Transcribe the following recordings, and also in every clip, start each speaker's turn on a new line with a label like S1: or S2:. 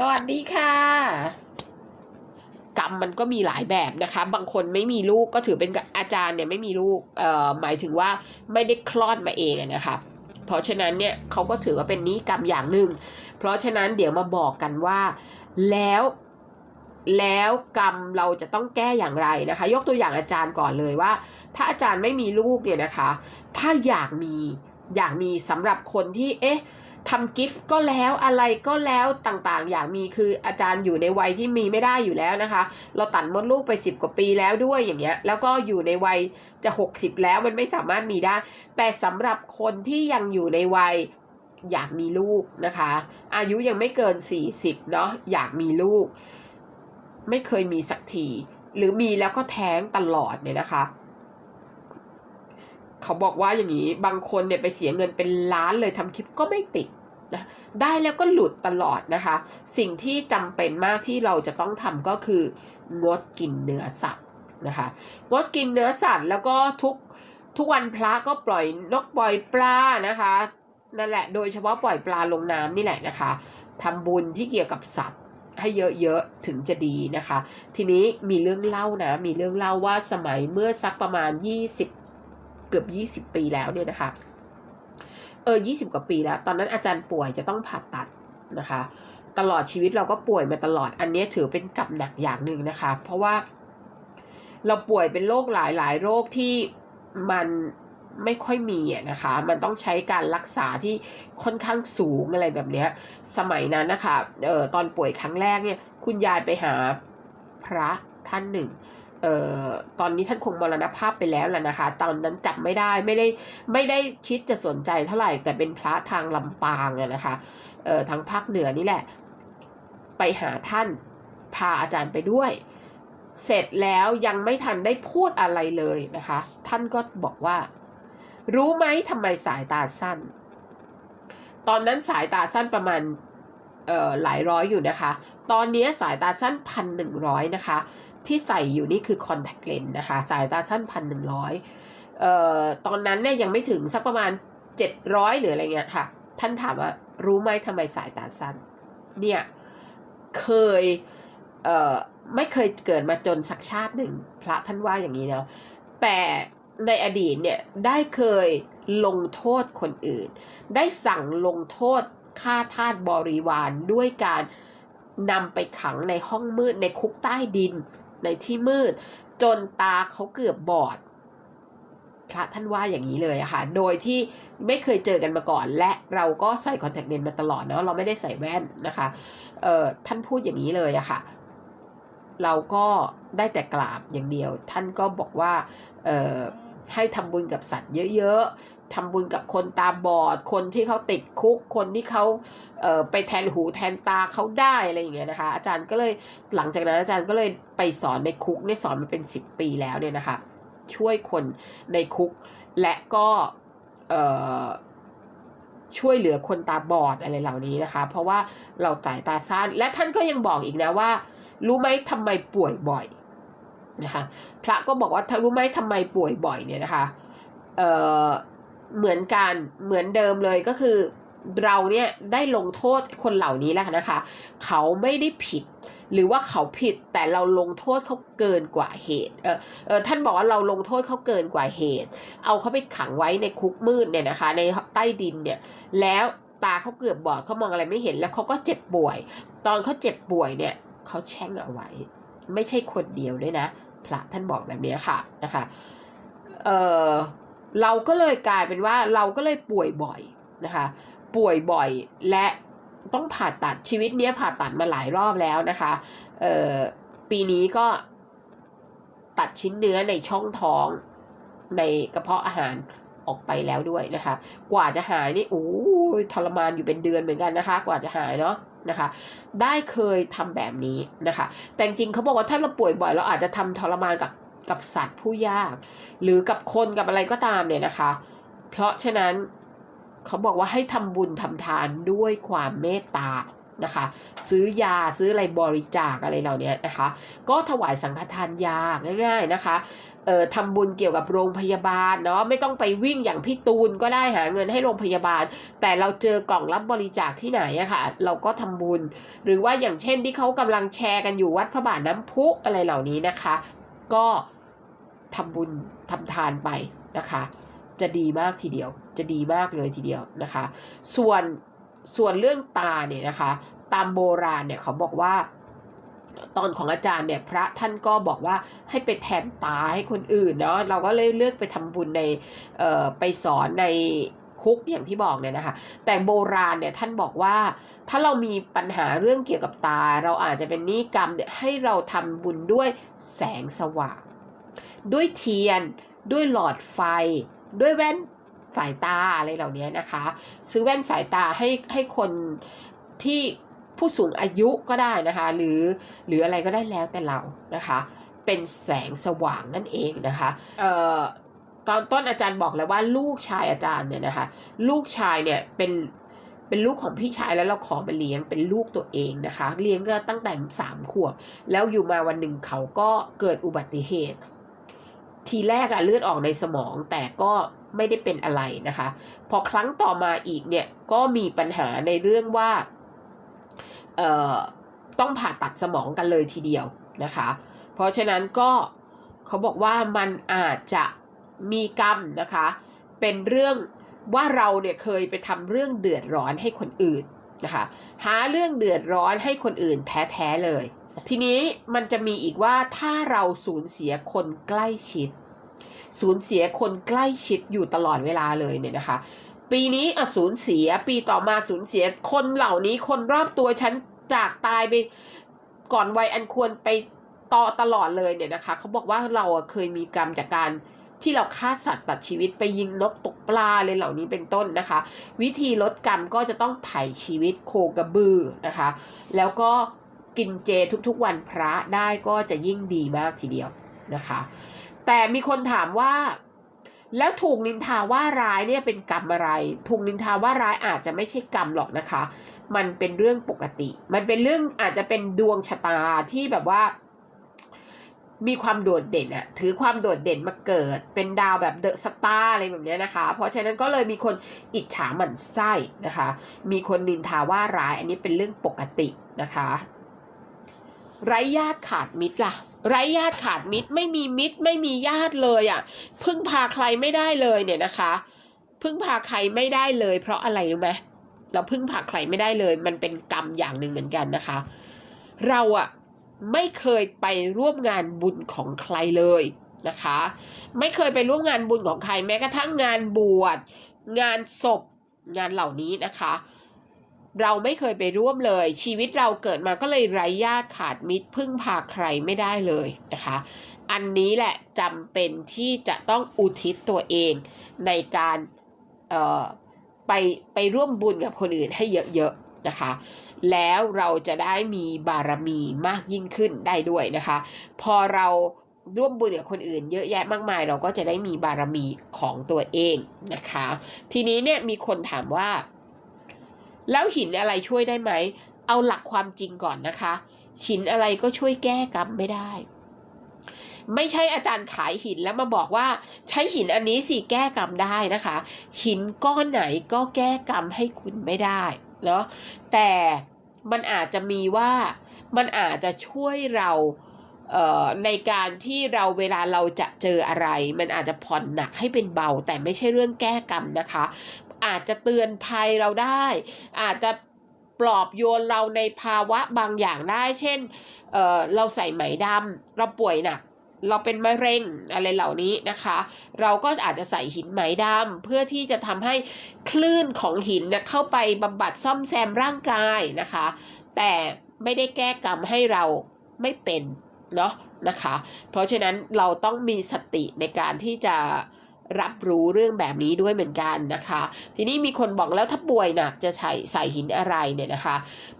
S1: สวัสดีค่ะ กรรมมันก็มีหลายแบบนะคะ บางคนไม่มีลูกก็ถือเป็นอาจารย์เนี่ยไม่มีลูกเอ่อหมายถึงว่าไม่ได้คลอดมาเองนะคะเพราะฉะนั้นเนี่ยเขาก็ถือว่าเป็นนิกรรมอย่างหนึ่ง เพราะฉะนั้นเดี๋ยวมาบอกกันว่า แล้วแล้วกรรมเราจะต้องแก้อย่างไรนะคะ ยกตัวอย่างอาจารย์ก่อนเลยว่า ถ้าอาจารย์ไม่มีลูกเนี่ยนะคะ ถ้าอยากมีอยากมีสำหรับคนที่เอ๊ะ ทำกิฟต์ก็แล้วอะไรก็แล้วต่างๆ อย่ากมีคืออาจารย์อยู่ในวัยที่มีไม่ได้อยู่แล้วนะคะ เราตัดมดลูกไปสิบกว่าปีแล้วด้วยอย่างเงี้ย แล้วก็อยู่ในวัยจะหกสิบแล้วมันไม่สามารถมีได้ แต่สำหรับคนที่ยังอยู่ในวัยอยากมีลูกนะคะ อายุยังไม่เกินสี่สิบเนาะอยากมีลูก ไม่เคยมีสักที หรือมีแล้วก็แท้งตลอดเนี่ยนะคะ เขาบอกว่าอย่างนี้ บางคนเนี่ยไปเสียเงินเป็นล้านเลยทำคลิปก็ไม่ติดนะได้แล้วก็หลุดตลอดนะคะ สิ่งที่จำเป็นมากที่เราจะต้องทำก็คืองดกินเนื้อสัตว์นะคะ งดกินเนื้อสัตว์แล้วก็ทุกทุกวันพระก็ปล่อยนกปล่อยปลานะคะนั่นแหละ โดยเฉพาะปล่อยปลาลงน้ำนี่แหละนะคะทำบุญที่เกี่ยวกับสัตว์ให้เยอะๆ ถึงจะดีนะคะ ทีนี้มีเรื่องเล่านะ มีเรื่องเล่าว่าสมัยเมื่อสักประมาณยี่สิบ เกือบยี่สิบปีแล้วเนี่ยนะคะ เออยี่สิบกว่าปีแล้ว ตอนนั้นอาจารย์ป่วยจะต้องผ่าตัดนะคะ ตลอดชีวิตเราก็ป่วยมาตลอด อันนี้ถือเป็นกับหนักอย่างหนึ่งนะคะ เพราะว่าเราป่วยเป็นโรคหลายๆโรคที่มันไม่ค่อยมีนะคะ มันต้องใช้การรักษาที่ค่อนข้างสูงอะไรแบบเนี้ยสมัยนั้นนะคะ เออตอนป่วยครั้งแรกเนี่ย คุณยายไปหาพระท่านหนึ่ง เอ่อตอนนี้ท่านคงมรณภาพไปแล้วแหละนะคะ ตอนนั้นจับไม่ได้ไม่ได้ไม่ได้คิดจะสนใจเท่าไหร่ แต่เป็นพระทางลำปางอะนะคะเอ่อทางภาคเหนือนี่แหละ ไปหาท่านพาอาจารย์ไปด้วย เสร็จแล้วยังไม่ทันได้พูดอะไรเลยนะคะ ท่านก็บอกว่า รู้ไหมทำไมสายตาสั้น ตอนนั้นสายตาสั้นประมาณเอ่อหลายร้อยอยู่นะคะ ตอนนี้สายตาสั้นพันหนึ่งร้อยนะคะ ที่ใส่อยู่นี่คือคอนแทคเลนส์นะคะ สายตาสั้นพันหนึ่งร้อยเอ่อตอนนั้นเนี่ยยังไม่ถึงสักประมาณเจ็ดร้อยหรืออะไรเงี้ยค่ะ ท่านถามว่ารู้ไหมทำไมสายตาสั้น เนี่ยเคยเอ่อไม่เคยเกิดมาจนสักชาติหนึ่งพระท่านว่าอย่างนี้เนาะแต่ในอดีตเนี่ยได้เคยลงโทษคนอื่น ได้สั่งลงโทษฆ่าทาสบริวารด้วยการนำไปขังในห้องมืดในคุกใต้ดิน ในที่มืด จนตาเขาเกือบบอด พระท่านว่าอย่างนี้เลยอะค่ะ โดยที่ไม่เคยเจอกันมาก่อน และเราก็ใส่คอนแทคเลนส์มาตลอดเนาะเราไม่ได้ใส่แว่นนะคะเอ่อท่านพูดอย่างนี้เลยอะค่ะ เราก็ได้แต่กราบอย่างเดียว ท่านก็บอกว่าเอ่อให้ทำบุญกับสัตว์เยอะๆ ทำบุญกับคนตาบอด คนที่เขาติดคุก คนที่เขาเอ่อไปแทนหูแทนตาเขาได้อะไรอย่างเงี้ยนะคะ อาจารย์ก็เลยหลังจากนั้นอาจารย์ก็เลยไปสอนในคุกเนี่ยสอนมาเป็นสิบปีแล้วเนี่ยนะคะ ช่วยคนในคุกและก็เอ่อช่วยเหลือคนตาบอดอะไรเหล่านี้นะคะ เพราะว่าเราสายตาสั้นและท่านก็ยังบอกอีกนะว่า รู้ไหมทำไมป่วยบ่อยนะคะ พระก็บอกว่าถ้ารู้ไหมทำไมป่วยบ่อยเนี่ยนะคะ เอ่อ เหมือนกันเหมือนเดิมเลยก็คือเราเนี่ยได้ลงโทษคนเหล่านี้แล้วนะคะ เขาไม่ได้ผิด หรือว่าเขาผิดแต่เราลงโทษเขาเกินกว่าเหตุเออเออท่านบอกว่าเราลงโทษเขาเกินกว่าเหตุ เอาเขาไปขังไว้ในคุกมืดเนี่ยนะคะ ในใต้ดินเนี่ยแล้วตาเขาเกือบบอดเขามองอะไรไม่เห็นแล้วเขาก็เจ็บป่วย ตอนเขาเจ็บป่วยเนี่ยเขาแช่งเอาไว้ ไม่ใช่คนเดียวด้วยนะ พระท่านบอกแบบนี้ค่ะนะคะเออ เราก็เลยกลายเป็นว่าเราก็เลยป่วยบ่อยนะคะ ป่วยบ่อยและต้องผ่าตัดชีวิตเนี้ยผ่าตัดมาหลายรอบแล้วนะคะเอ่อปีนี้ก็ตัดชิ้นเนื้อในช่องท้องในกระเพาะอาหารออกไปแล้วด้วยนะคะ กว่าจะหายนี่โอ้ยทรมานอยู่เป็นเดือนเหมือนกันนะคะ กว่าจะหายเนาะนะคะ ได้เคยทำแบบนี้นะคะ แต่จริงเขาบอกว่าถ้าเราป่วยบ่อยเราอาจจะทำทรมานกับ กับสัตว์ผู้ยาก หรือกับคนกับอะไรก็ตามเนี่ยนะคะ เพราะฉะนั้นเขาบอกว่าให้ทำบุญทำทานด้วยความเมตตานะคะ ซื้อยาซื้ออะไรบริจาคอะไรเหล่านี้นะคะ ก็ถวายสังฆทานยาง่าย ๆนะคะเอ่อทำบุญเกี่ยวกับโรงพยาบาลเนาะไม่ต้องไปวิ่งอย่างพี่ตูนก็ได้หาเงินให้โรงพยาบาล แต่เราเจอกล่องรับบริจาคที่ไหนอะค่ะ เราก็ทำบุญ หรือว่าอย่างเช่นที่เขากำลังแชร์กันอยู่วัดพระบาทน้ำพุอะไรเหล่านี้นะคะ ก็ ทำบุญทำทานไปนะคะ จะดีมากทีเดียว จะดีมากเลยทีเดียวนะคะ ส่วนส่วนเรื่องตาเนี่ยนะคะ ตามโบราณเนี่ยเขาบอกว่าตอนของอาจารย์เนี่ยพระท่านก็บอกว่าให้ไปแทนตาให้คนอื่นเนาะเราก็เลยเลือกไปทำบุญในไปสอนในคุกอย่างที่บอกเนี่ยนะคะ แต่โบราณเนี่ยท่านบอกว่าถ้าเรามีปัญหาเรื่องเกี่ยวกับตา เราอาจจะเป็นนี้กรรมเนี่ยให้เราทำบุญด้วยแสงสว่าง ด้วยเทียน ด้วยหลอดไฟ ด้วยแว่นสายตาอะไรเหล่านี้นะคะ ซื้อแว่นสายตาให้ให้คนที่ผู้สูงอายุก็ได้นะคะ หรือหรืออะไรก็ได้แล้วแต่เรานะคะ เป็นแสงสว่างนั่นเองนะคะเอ่อตอนต้นอาจารย์บอกแล้วว่าลูกชายอาจารย์เนี่ยนะคะ ลูกชายเนี่ยเป็นเป็นลูกของพี่ชายแล้วเราขอมาเลี้ยงเป็นลูกตัวเองนะคะ เลี้ยงก็ตั้งแต่สามขวบ แล้วอยู่มาวันหนึ่งเขาก็เกิดอุบัติเหตุ ทีแรกอะเลือดออกในสมองแต่ก็ไม่ได้เป็นอะไรนะคะ พอครั้งต่อมาอีกเนี่ยก็มีปัญหาในเรื่องว่าเอ่อต้องผ่าตัดสมองกันเลยทีเดียวนะคะ เพราะฉะนั้นก็เขาบอกว่ามันอาจจะมีกรรมนะคะ เป็นเรื่องว่าเราเนี่ยเคยไปทำเรื่องเดือดร้อนให้คนอื่นนะคะ หาเรื่องเดือดร้อนให้คนอื่นแท้ๆเลย ทีนี้มันจะมีอีกว่าถ้าเราสูญเสียคนใกล้ชิด สูญเสียคนใกล้ชิดอยู่ตลอดเวลาเลยเนี่ยนะคะ ปีนี้อะสูญเสียปีต่อมาสูญเสียคนเหล่านี้คนรอบตัวฉันจากตายไปก่อนวัยอันควรไปต่อตลอดเลยเนี่ยนะคะเขาบอกว่าเราเคยมีกรรมจากการที่เราฆ่าสัตว์ตัดชีวิตไปยิงนกตกปลาเลยเหล่านี้เป็นต้นนะคะ วิธีลดกรรมก็จะต้องไถ่ชีวิตโคกระบือนะคะ แล้วก็ กินเจทุกๆวันพระได้ก็จะยิ่งดีมากทีเดียวนะคะ แต่มีคนถามว่า แล้วถูกนินทาว่าร้ายเนี่ยเป็นกรรมอะไร ถูกนินทาว่าร้ายอาจจะไม่ใช่กรรมหรอกนะคะ มันเป็นเรื่องปกติ มันเป็นเรื่องอาจจะเป็นดวงชะตาที่แบบว่ามีความโดดเด่นอะถือความโดดเด่นมาเกิด เป็นดาวแบบเดอะสตาร์อะไรแบบนี้นะคะ เพราะฉะนั้นก็เลยมีคนอิจฉาหมั่นไส้นะคะ มีคนนินทาว่าร้าย อันนี้เป็นเรื่องปกตินะคะ ไร้ญาติขาดมิตรล่ะ ไร้ญาติขาดมิตรไม่มีมิตรไม่มีญาติเลยอะ่ะพึ่งพาใครไม่ได้เลยเนี่ยนะคะพึ่งพาใครไม่ได้เลย เพราะอะไรรู้ไหมเราพึ่งพาใครไม่ได้เลย มันเป็นกรรมอย่างหนึ่งเหมือนกันนะคะ เราอะ่ะไม่เคยไปร่วมงานบุญของใครเลยนะคะ ไม่เคยไปร่วมงานบุญของใครแม้กระทั่งงานบวชงานศพงานเหล่านี้นะคะ เราไม่เคยไปร่วมเลย ชีวิตเราเกิดมาก็เลยไร้ญาติขาดมิตรพึ่งพาใครไม่ได้เลยนะคะ อันนี้แหละจำเป็นที่จะต้องอุทิศตัวเองในการไปไปร่วมบุญกับคนอื่นให้เยอะๆนะคะ แล้วเราจะได้มีบารมีมากยิ่งขึ้นได้ด้วยนะคะ พอเราร่วมบุญกับคนอื่นเยอะแยะมากมาย เราก็จะได้มีบารมีของตัวเองนะคะ ทีนี้เนี่ยมีคนถามว่า แล้วหินอะไรช่วยได้ไหม เอาหลักความจริงก่อนนะคะ หินอะไรก็ช่วยแก้กรรมไม่ได้ ไม่ใช่อาจารย์ขายหินแล้วมาบอกว่า ใช้หินอันนี้สิแก้กรรมได้นะคะ หินก้อนไหนก็แก้กรรมให้คุณไม่ได้เนาะแต่มันอาจจะมีว่ามันอาจจะช่วยเราเอ่อในการที่เราเวลาเราจะเจออะไร มันอาจจะผ่อนหนักให้เป็นเบา แต่ไม่ใช่เรื่องแก้กรรมนะคะ อาจจะเตือนภัยเราได้ อาจจะปลอบโยนเราในภาวะบางอย่างได้ เช่นเอ่อเราใส่ไหมดำเราป่วยหนักเราเป็นมะเร็งอะไรเหล่านี้นะคะ เราก็อาจจะใส่หินไหมดำเพื่อที่จะทำให้คลื่นของหินเนี่ยเข้าไปบำบัดซ่อมแซมร่างกายนะคะ แต่ไม่ได้แก้กรรมให้เราไม่เป็นเนาะนะคะ เพราะฉะนั้นเราต้องมีสติในการที่จะ รับรู้เรื่องแบบนี้ด้วยเหมือนกันนะคะ ทีนี้มีคนบอกแล้วถ้าป่วยหนักจะใส่ใส่หินอะไรเนี่ยนะคะ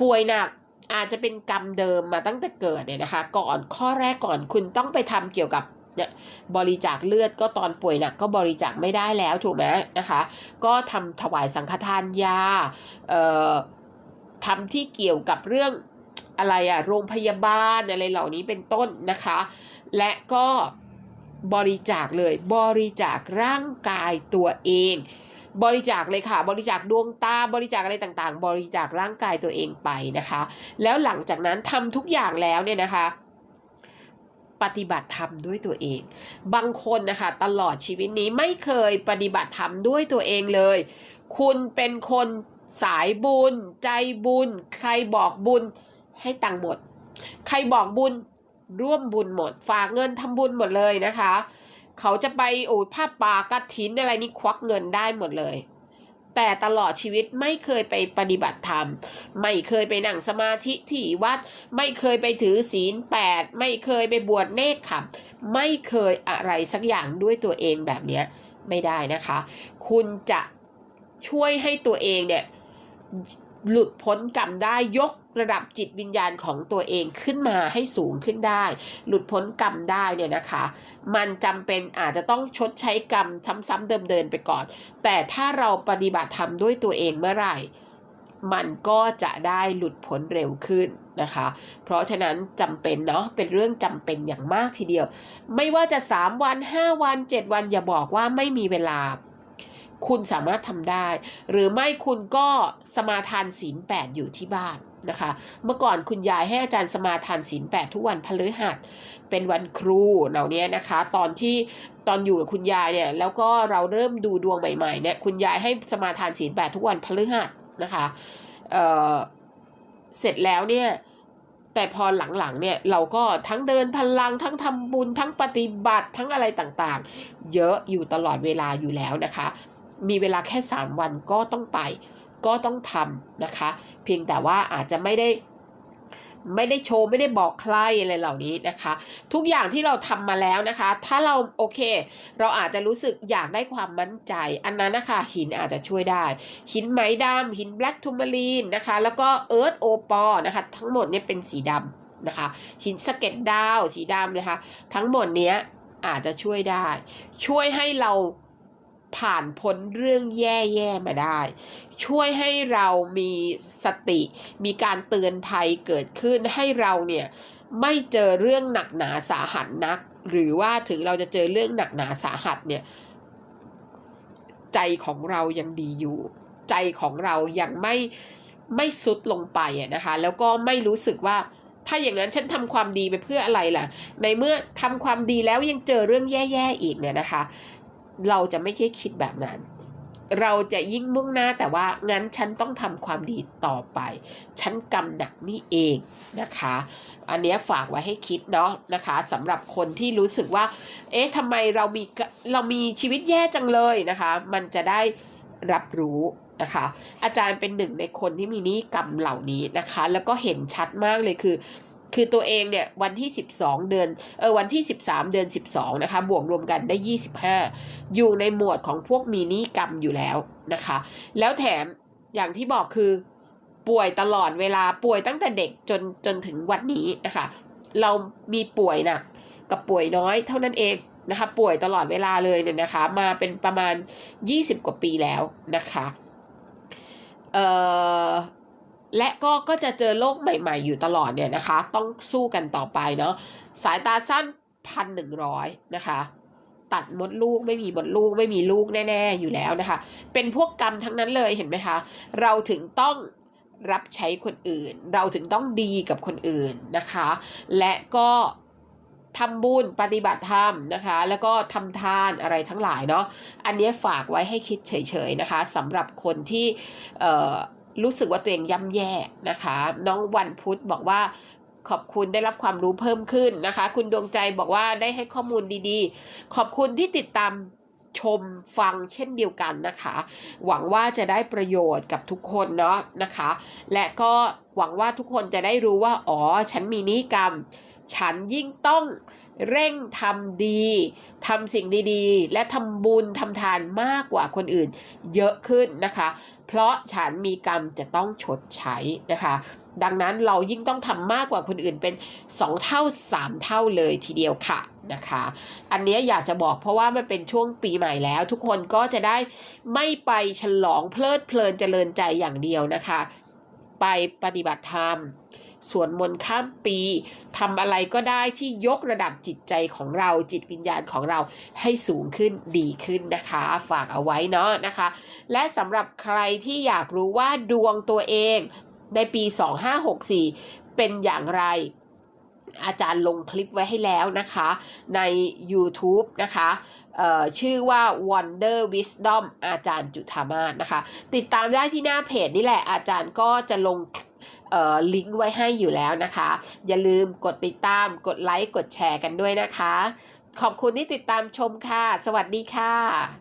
S1: ป่วยหนักอาจจะเป็นกรรมเดิมมาตั้งแต่เกิดเนี่ยนะคะ ก่อนข้อแรกก่อนคุณต้องไปทำเกี่ยวกับเนี่ยบริจาคเลือดก็ตอนป่วยหนักก็บริจาคไม่ได้แล้วถูกไหมนะคะ ก็ทำถวายสังฆทานยาเอ่อทำที่เกี่ยวกับเรื่องอะไรอะโรงพยาบาลอะไรเหล่านี้เป็นต้นนะคะ และก็ บริจาคเลย บริจาคร่างกายตัวเอง บริจาคเลยค่ะ บริจาคดวงตาบริจาคอะไรต่างๆ บริจาคร่างกายตัวเองไปนะคะ แล้วหลังจากนั้นทำทุกอย่างแล้วเนี่ยนะคะปฏิบัติธรรมด้วยตัวเอง บางคนนะคะตลอดชีวิตนี้ไม่เคยปฏิบัติธรรมด้วยตัวเองเลย คุณเป็นคนสายบุญ ใจบุญ ใครบอกบุญให้ตังหมด ใครบอกบุญ ร่วมบุญหมด ฝากเงินทำบุญหมดเลยนะคะ เขาจะไปโอ้ผ้าป่ากระถินอะไรนี่ควักเงินได้หมดเลย แต่ตลอดชีวิตไม่เคยไปปฏิบัติธรรม ไม่เคยไปนั่งสมาธิที่วัด ไม่เคยไปถือศีลแปดไม่เคยไปบวชเนกขับไม่เคยอะไรสักอย่างด้วยตัวเองแบบนี้ไม่ได้นะคะ คุณจะช่วยให้ตัวเองเนี่ยหลุดพ้นกรรมได้ยก ระดับจิตวิญญาณของตัวเองขึ้นมาให้สูงขึ้นได้ หลุดพ้นกรรมได้เนี่ยนะคะ มันจำเป็นอาจจะต้องชดใช้กรรมซ้ำๆเดิมๆไปก่อน แต่ถ้าเราปฏิบัติธรรมด้วยตัวเองเมื่อไหร่ มันก็จะได้หลุดพ้นเร็วขึ้นนะคะ เพราะฉะนั้นจำเป็นเนาะเป็นเรื่องจำเป็นอย่างมากทีเดียว ไม่ว่าจะ 3 วัน 5 วัน 7 วันอย่าบอกว่าไม่มีเวลาคุณสามารถทำได้ หรือไม่คุณก็สมาทานศีลแปดอยู่ที่บ้าน นะคะ เมื่อก่อนคุณยายให้อาจารย์สมาทานศีลแปดทุกวันพฤหัสเป็นวันครูเหล่านี้นะคะ ตอนที่ตอนอยู่กับคุณยายเนี่ยแล้วก็เราเริ่มดูดวงใหม่ๆเนี่ยคุณยายให้สมาทานศีลแปดทุกวันพฤหัสนะคะเเสร็จแล้วเนี่ยแต่พอหลังๆเนี่ยเราก็ทั้งเดินพลังทั้งทำบุญทั้งปฏิบัติทั้งอะไรต่างๆ เยอะอยู่ตลอดเวลาอยู่แล้วนะคะ มีเวลาแค่ 3 วันก็ต้องไป ก็ต้องทำนะคะ เพียงแต่ว่าอาจจะไม่ได้ไม่ได้โชว์ไม่ได้บอกใครอะไรเหล่านี้นะคะ ทุกอย่างที่เราทำมาแล้วนะคะ ถ้าเราโอเค เราอาจจะรู้สึกอยากได้ความมั่นใจ อันนั้นนะคะหินอาจจะช่วยได้ หินไหมดำหินแบล็กทูมารีนนะคะ แล้วก็เอิร์ธโอปอนะคะ ทั้งหมดเนี่ยเป็นสีดำนะคะ หินสเก็ตดาวสีดำนะคะ ทั้งหมดเนี้ยอาจจะช่วยได้ ช่วยให้เรา ผ่านพ้นเรื่องแย่ๆมาได้ ช่วยให้เรามีสติ มีการเตือนภัยเกิดขึ้นให้เราเนี่ยไม่เจอเรื่องหนักหนาสาหัสนัก หรือว่าถึงเราจะเจอเรื่องหนักหนาสาหัสเนี่ยใจของเรายังดีอยู่ ใจของเรายังไม่ไม่สุดลงไปอะนะคะ แล้วก็ไม่รู้สึกว่าถ้าอย่างนั้นฉันทำความดีไปเพื่ออะไรล่ะ ในเมื่อทำความดีแล้วยังเจอเรื่องแย่ๆอีกเนี่ยนะคะ เราจะไม่ใช่คิดแบบนั้น เราจะยิ่งมุ่งหน้าแต่ว่างั้นฉันต้องทำความดีต่อไป ฉันกำหนักนี่เองนะคะ อันเนี้ยฝากไว้ให้คิดเนาะนะคะสำหรับคนที่รู้สึกว่า เอ๊ะทำไมเรามีเรามีชีวิตแย่จังเลยนะคะ มันจะได้รับรู้นะคะอาจารย์เป็นหนึ่งในคนที่มีนี้กรรมเหล่านี้นะคะ แล้วก็เห็นชัดมากเลยคือ คือตัวเองเนี่ยวันที่ 12 เดือนเออวันที่ 13 เดือน 12 นะคะ บวกรวมกันได้ 25 อยู่ในหมวดของพวกมีนี้กรรมอยู่แล้วนะคะ แล้วแถมอย่างที่บอกคือป่วยตลอดเวลาป่วยตั้งแต่เด็กจนจนถึงวันนี้นะคะ เรามีป่วยหนักกับป่วยน้อยเท่านั้นเองนะคะ ป่วยตลอดเวลาเลยเนี่ยนะคะ มาเป็นประมาณ 20 กว่าปีแล้วนะคะ เอ่อ และก็ก็จะเจอโรคใหม่ ๆ อยู่ตลอดเนี่ยนะคะ ต้องสู้กันต่อไปเนาะสายตาสั้นพันหนึ่งร้อยนะคะ ตัดมดลูกไม่มีมดลูกไม่มีลูกแน่ ๆอยู่แล้วนะคะ เป็นพวกกรรมทั้งนั้นเลยเห็นไหมคะ เราถึงต้องรับใช้คนอื่น เราถึงต้องดีกับคนอื่นนะคะ และก็ทำบุญปฏิบัติธรรมนะคะ แล้วก็ทำทานอะไรทั้งหลายเนาะอันนี้ฝากไว้ให้คิดเฉยๆนะคะสำหรับคนที่เอ่อ รู้สึกว่าตัวเองย่ำแย่นะคะ น้องวันพุธบอกว่าขอบคุณได้รับความรู้เพิ่มขึ้นนะคะ คุณดวงใจบอกว่าได้ให้ข้อมูลดีๆ ขอบคุณที่ติดตามชมฟังเช่นเดียวกันนะคะ หวังว่าจะได้ประโยชน์กับทุกคนเนาะนะคะ และก็หวังว่าทุกคนจะได้รู้ว่า อ๋อ ฉันมีนิกรรม ฉันยิ่งต้องเร่งทำดีทำสิ่งดีๆ และทำบุญทำทานมากกว่าคนอื่น เยอะขึ้นนะคะ เพราะฉันมีกรรมจะต้องชดใช้นะคะ ดังนั้นเรายิ่งต้องทำมากกว่าคนอื่นเป็น 2 เท่า 3 เท่าเลยทีเดียวค่ะนะคะ อันเนี้ยอยากจะบอกเพราะว่ามันเป็นช่วงปีใหม่แล้ว ทุกคนก็จะได้ไม่ไปฉลองเพลิดเพลินเจริญใจอย่างเดียวนะคะ ไปปฏิบัติธรรม สวดมนต์ข้ามปีทำอะไรก็ได้ที่ยกระดับจิตใจของเราจิตวิญญาณของเราให้สูงขึ้นดีขึ้นนะคะ ฝากเอาไว้เนาะนะคะ และสำหรับใครที่อยากรู้ว่าดวงตัวเองในปี 2564 เป็นอย่างไร อาจารย์ลงคลิปไว้ให้แล้วนะคะใน YouTube นะคะชื่อว่า Wonder Wisdom อาจารย์จุธามาศนะคะ ติดตามได้ที่หน้าเพจนี่แหละอาจารย์ก็จะลงลิงก์ไว้ให้อยู่แล้วนะคะ อย่าลืมกดติดตามกดไลค์กดแชร์กันด้วยนะคะ ขอบคุณที่ติดตามชมค่ะ สวัสดีค่ะ